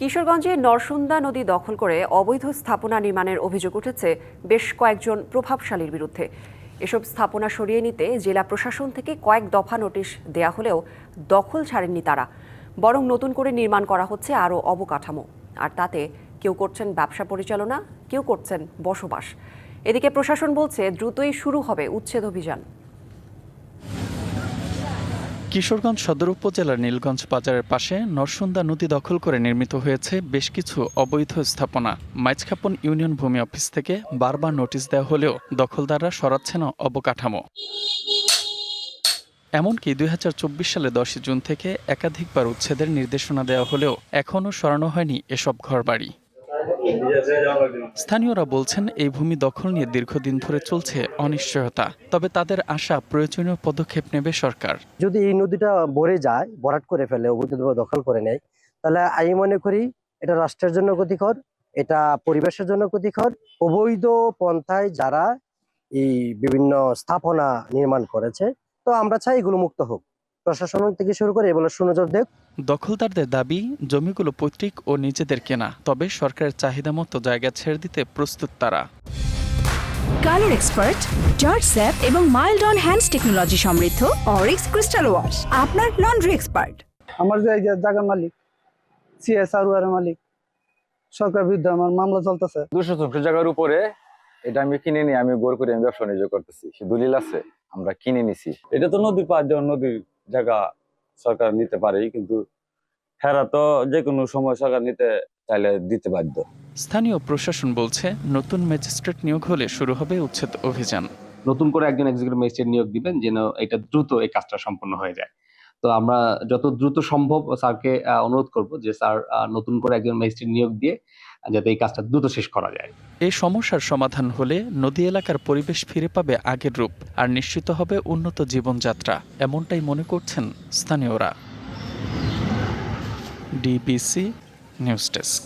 কিশোরগঞ্জে নরসুন্দা নদী দখল করে অবৈধ স্থাপনা নির্মাণের অভিযোগ উঠেছে বেশ কয়েকজন প্রভাবশালীর বিরুদ্ধে। এসব স্থাপনা সরিয়ে নিতে জেলা প্রশাসন থেকে কয়েক দফা নোটিশ দেয়া হলেও দখল ছাড়েননি তারা। বরং নতুন করে নির্মাণ করা হচ্ছে আরও অবকাঠামো। আর তাতে কেউ করছেন ব্যবসা পরিচালনা, কেউ করছেন বসবাস। এদিকে প্রশাসন বলছে দ্রুতই শুরু হবে উচ্ছেদ অভিযান। কিশোরগঞ্জ সদর উপজেলার নীলগঞ্জ বাজারের পাশে নরসুন্দা নদী দখল করে নির্মিত হয়েছে বেশ কিছু অবৈধ স্থাপনা। মাইজখাপন ইউনিয়ন ভূমি অফিস থেকে বারবার নোটিশ দেওয়া হলেও দখলদাররা সরাচ্ছে না অবকাঠামো। এমনকি দুই হাজার চব্বিশ সালে দশই জুন থেকে একাধিকবার উচ্ছেদের নির্দেশনা দেওয়া হলেও এখনও সরানো হয়নি এসব ঘরবাড়ি। স্থানীয়রা বলছেন, এই ভূমি দখল নিয়ে দীর্ঘদিন ধরে চলছে অনিশ্চয়তা, তবে তাদের আশা প্রয়োজনীয় পদক্ষেপ নেবে সরকার। যদি এই নদীটা ভরে যায়, ভরাট করে ফেলে অবৈধভাবে দখল করে নেয়, তাহলে আমি মনে করি এটা রাষ্ট্রের জন্য ক্ষতিকর, এটা পরিবেশের জন্য ক্ষতিকর। অবৈধ পন্থায় যারা এই বিভিন্ন স্থাপনা নির্মাণ করেছে, তো আমরা চাই এগুলো মুক্ত হোক। প্রশাসন থেকে শুরু করে এগুলো সুনজর দেখ। দখলদারদের দাবি জমিগুলো পৈতৃক ও নিজেদের কেনা তবে সরকারের চাহিদা মতো জায়গা ছেড়ে দিতে প্রস্তুত তারা। কালার এক্সপার্ট জর্জ স্যাপ এবং মাইল্ড অন হ্যান্ডস টেকনোলজি সমৃদ্ধ অরিক্স ক্রিস্টাল ওয়াশ আপনার লন্ড্রি এক্সপার্ট। আমার যে যে জায়গার মালিক সিএসআর এর মালিক সরকার বিরুদ্ধে আমার মামলা চলতেছে। দুশো শতাংশ জায়গার উপরে এটা আমি কিনে নিয়ে আমি গোর করে আমি ব্যবসা নিজে করতেছি। সে দলিল আছে আমরা কিনে নিছি। এটা তো নদীর পাড় যেমন নদীর জায়গা সরকার নিতে পারে কিন্তু হেরা তো যে কোনো সময় সরকার নিতে চাইলে দিতে বাধ্য। স্থানীয় প্রশাসন বলছে নতুন ম্যাজিস্ট্রেট নিয়োগ হলে শুরু হবে উচ্ছেদ অভিযান। নতুন করে একজন এক্সিকিউটিভ ম্যাজিস্ট্রেট নিয়োগ দিবেন যেন এটা দ্রুত এই কাজটা সম্পন্ন হয়ে যায়। তো আমরা যত দ্রুত সম্ভব স্যারকে অনুরোধ করব যে স্যার নতুন করে একজন ম্যাজিস্ট্রেট নিয়োগ দিয়ে যাতে এই কাজটা দ্রুত শেষ করা যায়। এই সমস্যার সমাধান হলে নদী এলাকার পরিবেশ ফিরে পাবে আগের রূপ আর নিশ্চিত হবে উন্নত জীবনযাত্রা, এমনটাই মনে করছেন স্থানীয়রা। DBC news desk.